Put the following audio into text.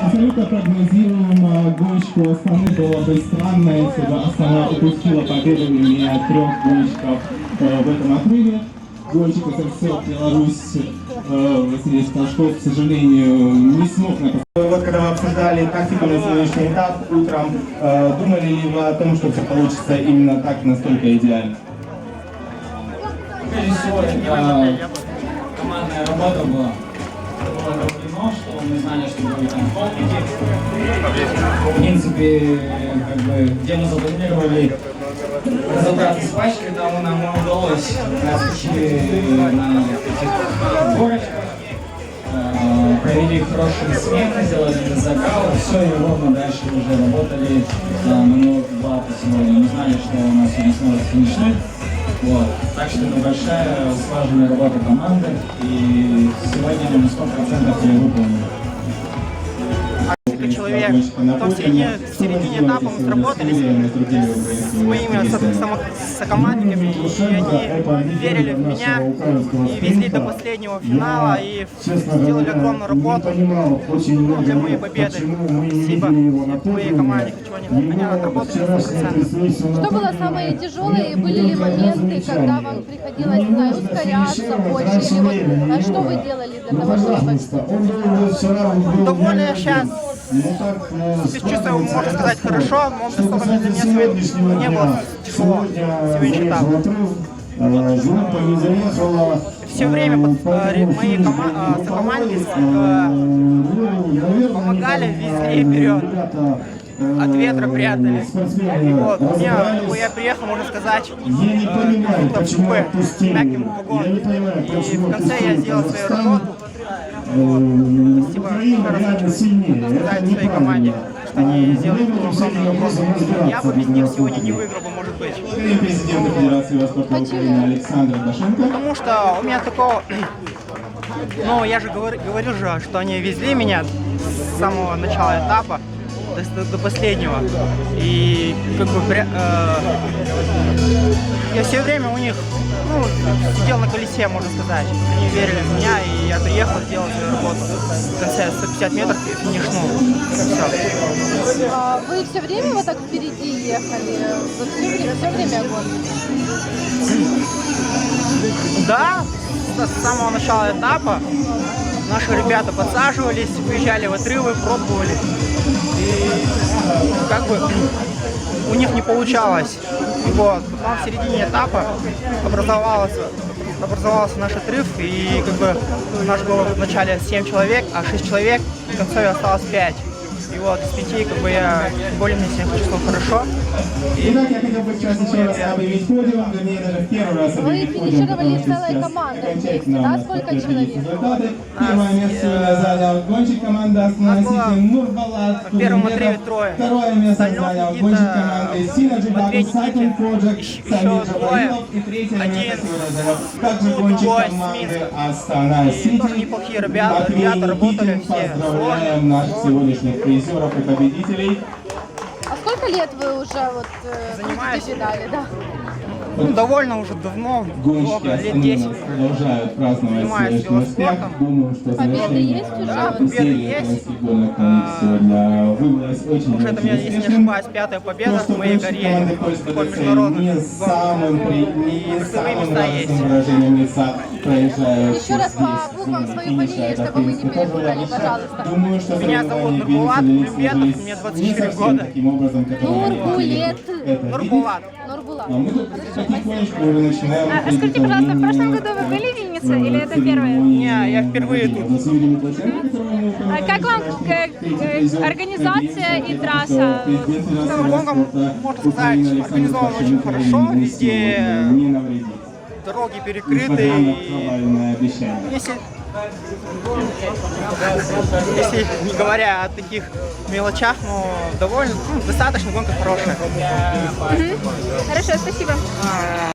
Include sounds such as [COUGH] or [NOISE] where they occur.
Абсолютно прогнозируемо. Гонщику Астаны было бы странно, если бы Астана упустила победу, не имея трех гонщиков э, в этом отрыве. Гонщик СССР Беларусь э, Василий Сташков, к сожалению, не смог на вот когда вы обсуждали тактику на сегодняшний этап утром, э, думали ли вы о том, что все получится именно так, настолько идеально? Прежде всего, это командная работа была. Было что мы знали, что будут там холмики. В принципе, как бы, где мы запланировали разобраться с пачкой, там нам и удалось. Нас учили на этих горочках, э, провели хорошие смены, сделали закал, все, и ровно дальше уже работали на минут 20 сегодня. Мы знали, что у нас сегодня снова финишный. Вот. Так что это большая слаженная работа команды, и сегодня на 100% ее выполнили. Несколько человек. В середине, в середине этапа мы сработались с само- сокомандниками, и они верили в меня и везли до последнего финала, и сделали огромную работу ну, для моей победы. Спасибо моей команде, хочу они, они отработали на 100%. Что было самое тяжелое и были ли моменты, когда вам приходилось, знаю, ускоряться больше? Или вот, а что вы делали для того, чтобы... Довольно я сейчас чувствую, можно сказать, хорошо, но просто для меня сегодня не было тяжело сегодняшний этап. Группа не заехала. Все время э, мои кома- э, сокомандники э, помогали, везли вперед. От ветра прятали. Вот, ну, я приехал, можно сказать, Я не понимаю, э, почему отпустили. мягким Я вагоном. не понимаю, И в конце я сделал свою работу. Спасибо. Хочу сильнее. Своей команде, неправильно. что они сделали разбираться Я бы без них однозначно. сегодня не выиграл бы, может быть. Президента Федерации Восточной Украины Александр Дашенко. Потому что у меня такого... [CLEARS THROAT] Ну, я же говор- говорил же, что они везли меня с самого начала этапа до, до последнего. И как бы э, я все время у них ну, сидел на колесе, можно сказать. Они верили в меня, и 50 метров и финишнул. А вы все время вот так впереди ехали? Вот все, время, все время огонь? Да, с самого начала этапа наши ребята подсаживались, выезжали в отрывы, пробовали. И как бы у них не получалось. И вот, потом в середине этапа образовалась образовался наш отрыв, и как бы у нас было в начале 7 человек, а 6 человек, в конце осталось 5. И вот из пяти как бы я более-менее себя чувствовал хорошо. Итак, я хотел бы сейчас еще раз объявить подиум, вернее, даже в первый раз Вы объявить подиум, финишировали потому что целой сейчас командой окончательно вместе, да? у нас Сколько подтвердились человек? результаты. Первое место сегодня занял гонщик команды «Остановите Нурбалат». на первом отрыве трое. Второе место занял гонщик команды Synergy Battle Cycling. Project еще Джабраилов. И третье место сегодня занял также гонщик с команды. Астана И Сити. неплохие ребята, Матвей ребята работали Никитин. все. Поздравляем наших сегодняшних призеров и победителей. А сколько лет вы уже вот э, Занимаюсь. да? Ну, довольно уже давно, много, лет Астаны 10. нас продолжают праздновать Занимаюсь велоспортом. Думаю, что Победы есть уже? Да, победы есть. А, сегодня вывелась очень Уже это у меня, если не ошибаюсь, пятая победа в моей карьере. не гонка. самым, при... не самым места радостным есть. выражением лица проезжают Еще раз по буквам свою фамилию, чтобы мы не перепутали, пожалуйста. Думаю, что Меня зовут Нурбулат «Великий Кулембетов, сложились мне не 24 совсем года. Нурбулет. Нурбулат. Нурбулат. а мы тут потихонечку уже начинаем. А скажите, пожалуйста, в прошлом году вы были в Вильнюсе или это первое? Не, я впервые тут. А как вам э, э, организация и трасса? Гонка, можно сказать, организована очень хорошо, везде. Дороги перекрыты. Если, если не говоря о таких мелочах, но довольно, ну, достаточно гонка хорошая. Хорошо, спасибо. А,